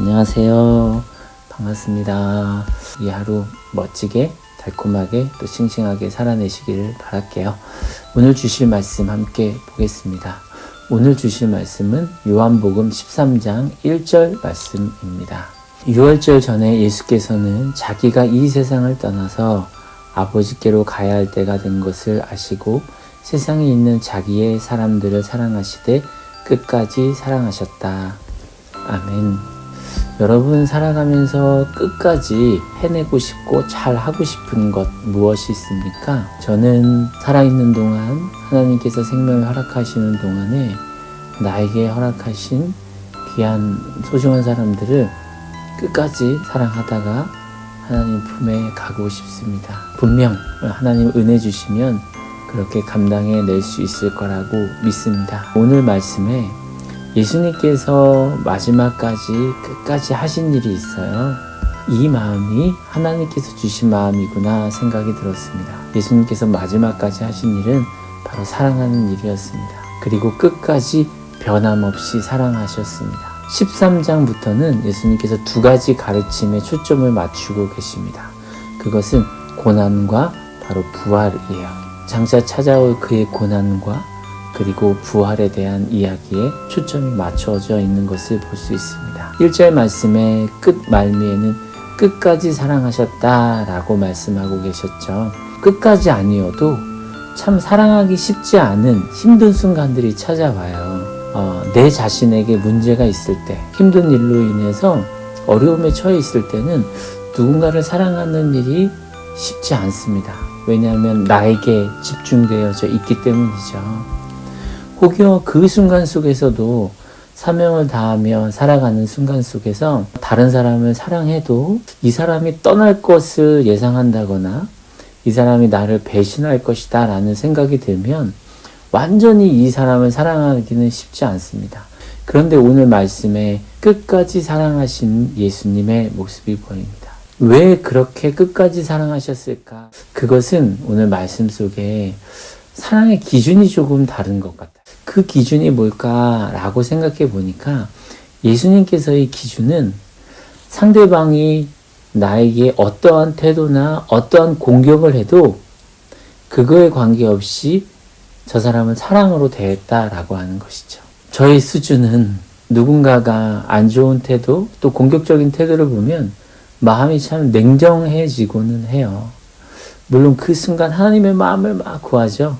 안녕하세요. 반갑습니다. 이 하루 멋지게, 달콤하게, 또 싱싱하게 살아내시기를 바랄게요. 오늘 주실 말씀 함께 보겠습니다. 오늘 주실 말씀은 요한복음 13장 1절 말씀입니다. 6월절 전에 예수께서는 자기가 이 세상을 떠나서 아버지께로 가야 할 때가 된 것을 아시고 세상에 있는 자기의 사람들을 사랑하시되 끝까지 사랑하셨다. 아멘. 여러분 살아가면서 끝까지 해내고 싶고 잘 하고 싶은 것 무엇이 있습니까? 저는 살아있는 동안 하나님께서 생명을 허락하시는 동안에 나에게 허락하신 귀한 소중한 사람들을 끝까지 사랑하다가 하나님 품에 가고 싶습니다. 분명 하나님 은혜 주시면 그렇게 감당해 낼 수 있을 거라고 믿습니다. 오늘 말씀에 예수님께서 마지막까지 끝까지 하신 일이 있어요. 이 마음이 하나님께서 주신 마음이구나 생각이 들었습니다. 예수님께서 마지막까지 하신 일은 바로 사랑하는 일이었습니다. 그리고 끝까지 변함없이 사랑하셨습니다. 13장부터는 예수님께서 두 가지 가르침에 초점을 맞추고 계십니다. 그것은 고난과 바로 부활이에요. 장차 찾아올 그의 고난과 그리고 부활에 대한 이야기에 초점이 맞춰져 있는 것을 볼 수 있습니다. 1절 말씀의 끝 말미에는 끝까지 사랑하셨다 라고 말씀하고 계셨죠. 끝까지 아니어도 참 사랑하기 쉽지 않은 힘든 순간들이 찾아와요. 어, 내 자신에게 문제가 있을 때, 힘든 일로 인해서 어려움에 처해 있을 때는 누군가를 사랑하는 일이 쉽지 않습니다. 왜냐하면 나에게 집중되어져 있기 때문이죠. 혹여 그 순간 속에서도 사명을 다하며 살아가는 순간 속에서 다른 사람을 사랑해도 이 사람이 떠날 것을 예상한다거나 이 사람이 나를 배신할 것이다 라는 생각이 들면 완전히 이 사람을 사랑하기는 쉽지 않습니다. 그런데 오늘 말씀에 끝까지 사랑하신 예수님의 모습이 보입니다. 왜 그렇게 끝까지 사랑하셨을까? 그것은 오늘 말씀 속에 사랑의 기준이 조금 다른 것 같아요. 그 기준이 뭘까라고 생각해 보니까 예수님께서의 기준은 상대방이 나에게 어떠한 태도나 어떠한 공격을 해도 그거에 관계없이 저 사람을 사랑으로 대했다라고 하는 것이죠. 저의 수준은 누군가가 안 좋은 태도 또 공격적인 태도를 보면 마음이 참 냉정해지고는 해요. 물론 그 순간 하나님의 마음을 막 구하죠.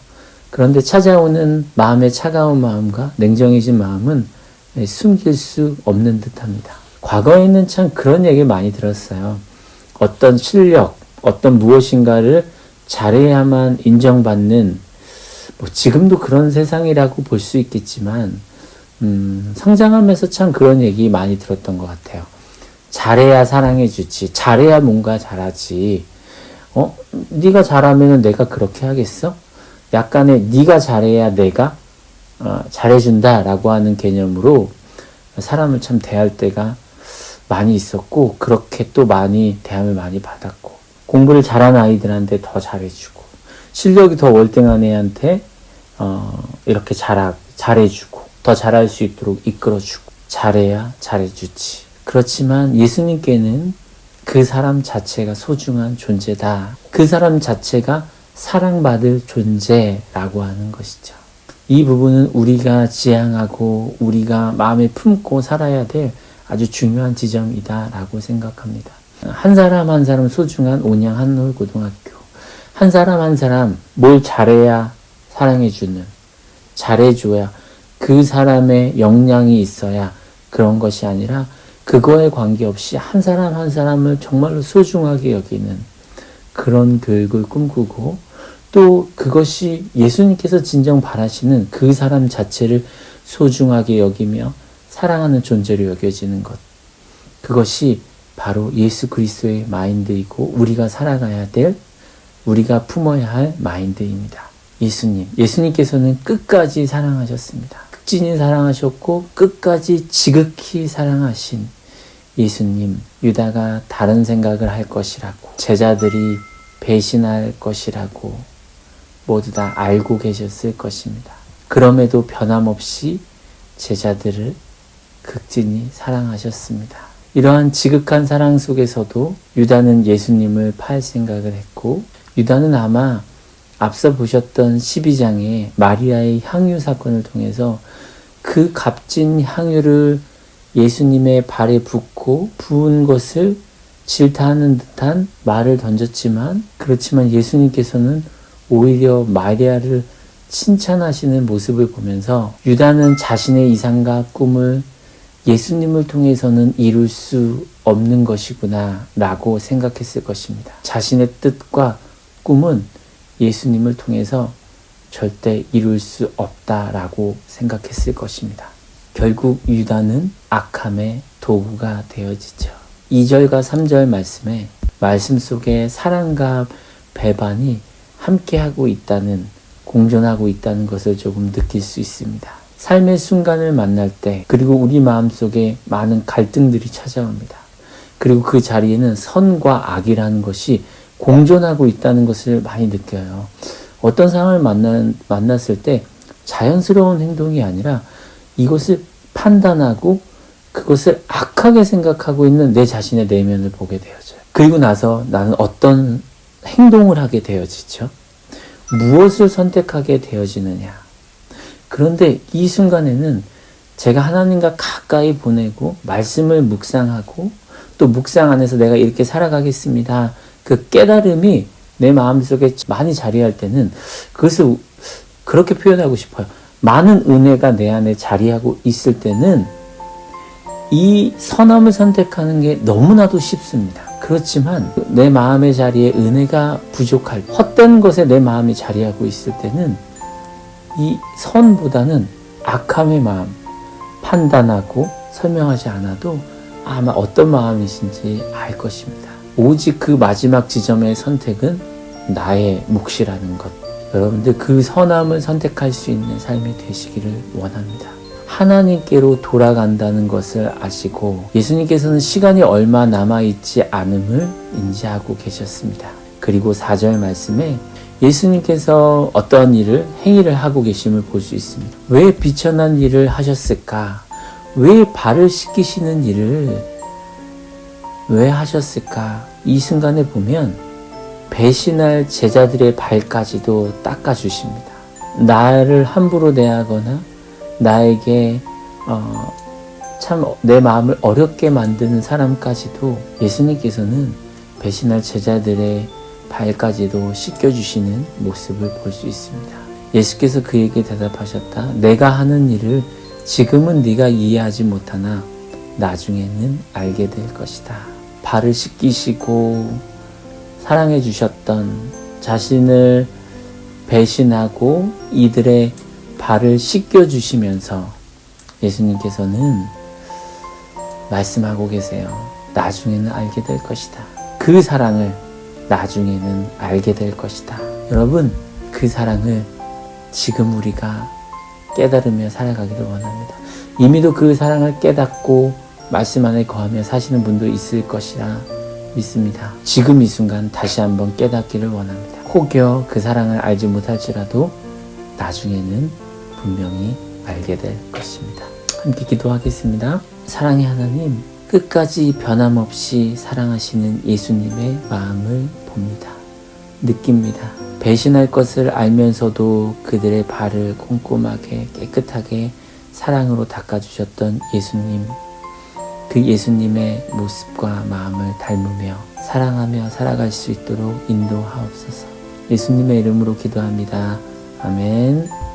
그런데 찾아오는 마음의 차가운 마음과 냉정해진 마음은 숨길 수 없는 듯 합니다. 과거에는 참 그런 얘기 많이 들었어요. 어떤 실력, 어떤 무엇인가를 잘해야만 인정받는, 뭐 지금도 그런 세상이라고 볼 수 있겠지만, 음, 성장하면서 참 그런 얘기 많이 들었던 것 같아요. 잘해야 사랑해주지, 잘해야 뭔가 잘하지. 어, 네가 잘하면 내가 그렇게 하겠어? 약간의 네가 잘해야 내가 어, 잘해준다라고 하는 개념으로 사람을 참 대할 때가 많이 있었고 그렇게 또 많이 대함을 많이 받았고 공부를 잘하는 아이들한테 더 잘해주고 실력이 더 월등한 애한테 어, 이렇게 잘 잘해주고 더 잘할 수 있도록 이끌어주고 잘해야 잘해주지. 그렇지만 예수님께는 그 사람 자체가 소중한 존재다. 그 사람 자체가 사랑받을 존재라고 하는 것이죠. 이 부분은 우리가 지향하고 우리가 마음에 품고 살아야 될 아주 중요한 지점이다라고 생각합니다. 한 사람 한 사람 소중한 온양 한솔 고등학교. 한 사람 한 사람 뭘 잘해야 사랑해주는, 잘해줘야 그 사람의 역량이 있어야 그런 것이 아니라 그거에 관계없이 한 사람 한 사람을 정말로 소중하게 여기는 그런 교육을 꿈꾸고 또 그것이 예수님께서 진정 바라시는 그 사람 자체를 소중하게 여기며 사랑하는 존재로 여겨지는 것. 그것이 바로 예수 그리스도의 마인드이고 우리가 살아가야 될 우리가 품어야 할 마인드입니다. 예수님. 예수님께서는 끝까지 사랑하셨습니다. 극진히 사랑하셨고 끝까지 지극히 사랑하신 예수님. 유다가 다른 생각을 할 것이라고 제자들이 배신할 것이라고 모두 다 알고 계셨을 것입니다. 그럼에도 변함없이 제자들을 극진히 사랑하셨습니다. 이러한 지극한 사랑 속에서도 유다는 예수님을 팔 생각을 했고 유다는 아마 앞서 보셨던 12장의 마리아의 향유 사건을 통해서 그 값진 향유를 예수님의 발에 붓고 부은 것을 질타하는 듯한 말을 던졌지만 그렇지만 예수님께서는 오히려 마리아를 칭찬하시는 모습을 보면서 유다는 자신의 이상과 꿈을 예수님을 통해서는 이룰 수 없는 것이구나 라고 생각했을 것입니다. 자신의 뜻과 꿈은 예수님을 통해서 절대 이룰 수 없다 라고 생각했을 것입니다. 결국 유다는 악함의 도구가 되어지죠. 2절과 3절 말씀에 말씀 속에 사랑과 배반이 함께하고 있다는 공존하고 있다는 것을 조금 느낄 수 있습니다. 삶의 순간을 만날 때 그리고 우리 마음속에 많은 갈등들이 찾아옵니다. 그리고 그 자리에는 선과 악이라는 것이 공존하고 있다는 것을 많이 느껴요. 어떤 상황을 만났을 때 자연스러운 행동이 아니라 이것을 판단하고 그것을 악하게 생각하고 있는 내 자신의 내면을 보게 되어져요. 그리고 나서 나는 어떤 행동을 하게 되어지죠. 무엇을 선택하게 되어지느냐. 그런데 이 순간에는 제가 하나님과 가까이 보내고 말씀을 묵상하고 또 묵상 안에서 내가 이렇게 살아가겠습니다. 그 깨달음이 내 마음속에 많이 자리할 때는 그것을 그렇게 표현하고 싶어요. 많은 은혜가 내 안에 자리하고 있을 때는 이 선함을 선택하는 게 너무나도 쉽습니다. 그렇지만 내 마음의 자리에 은혜가 부족할 헛된 것에 내 마음이 자리하고 있을 때는 이 선보다는 악함의 마음 판단하고 설명하지 않아도 아마 어떤 마음이신지 알 것입니다. 오직 그 마지막 지점의 선택은 나의 몫이라는 것. 여러분들 그 선함을 선택할 수 있는 삶이 되시기를 원합니다. 하나님께로 돌아간다는 것을 아시고 예수님께서는 시간이 얼마 남아있지 않음을 인지하고 계셨습니다. 그리고 4절 말씀에 예수님께서 어떤 일을, 행위를 하고 계심을 볼 수 있습니다. 왜 비천한 일을 하셨을까? 왜 발을 씻기시는 일을 왜 하셨을까? 이 순간에 보면 배신할 제자들의 발까지도 닦아주십니다. 나를 함부로 대하거나 나에게 어, 참 내 마음을 어렵게 만드는 사람까지도 예수님께서는 배신할 제자들의 발까지도 씻겨주시는 모습을 볼 수 있습니다. 예수께서 그에게 대답하셨다. 내가 하는 일을 지금은 네가 이해하지 못하나 나중에는 알게 될 것이다. 발을 씻기시고 사랑해 주셨던 자신을 배신하고 이들의 발을 씻겨 주시면서 예수님께서는 말씀하고 계세요. 나중에는 알게 될 것이다. 그 사랑을 나중에는 알게 될 것이다. 여러분, 그 사랑을 지금 우리가 깨달으며 살아가기를 원합니다. 이미도 그 사랑을 깨닫고 말씀 안에 거하며 사시는 분도 있을 것이라 믿습니다. 지금 이 순간 다시 한번 깨닫기를 원합니다. 혹여 그 사랑을 알지 못할지라도 나중에는 분명히 알게 될 것입니다. 함께 기도하겠습니다. 사랑의 하나님, 끝까지 변함없이 사랑하시는 예수님의 마음을 봅니다. 느낍니다. 배신할 것을 알면서도 그들의 발을 꼼꼼하게 깨끗하게 사랑으로 닦아주셨던 예수님. 그 예수님의 모습과 마음을 닮으며 사랑하며 살아갈 수 있도록 인도하옵소서. 예수님의 이름으로 기도합니다. 아멘.